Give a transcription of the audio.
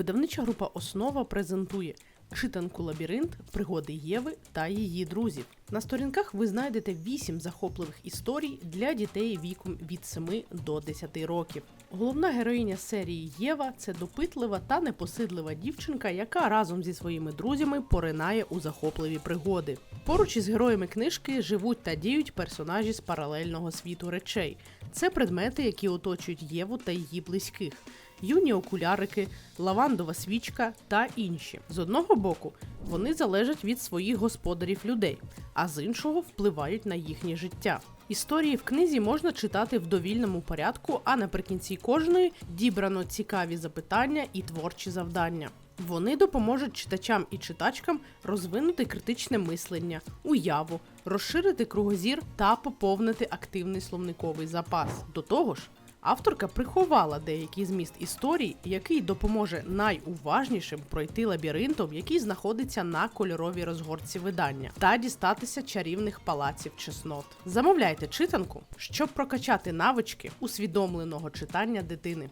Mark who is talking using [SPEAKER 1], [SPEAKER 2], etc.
[SPEAKER 1] Видавнича група Основа презентує читанку Лабіринт, пригоди Єви та її друзів. На сторінках ви знайдете 8 захопливих історій для дітей віком від 7 до 10 років. Головна героїня серії Єва це допитлива та непосидлива дівчинка, яка разом зі своїми друзями поринає у захопливі пригоди. Поруч із героями книжки живуть та діють персонажі з паралельного світу речей. Це предмети, які оточують Єву та її близьких. Юні окулярики, лавандова свічка та інші. З одного боку, вони залежать від своїх господарів людей, а з іншого впливають на їхнє життя. Історії в книзі можна читати в довільному порядку, а наприкінці кожної дібрано цікаві запитання і творчі завдання. Вони допоможуть читачам і читачкам розвинути критичне мислення, уяву, розширити кругозір та поповнити активний словниковий запас. До того ж, авторка приховала деякий зміст історій, який допоможе найуважнішим пройти лабіринтом, який знаходиться на кольоровій розгорці видання, та дістатися чарівних палаців чеснот. Замовляйте читанку, щоб прокачати навички усвідомленого читання дитини.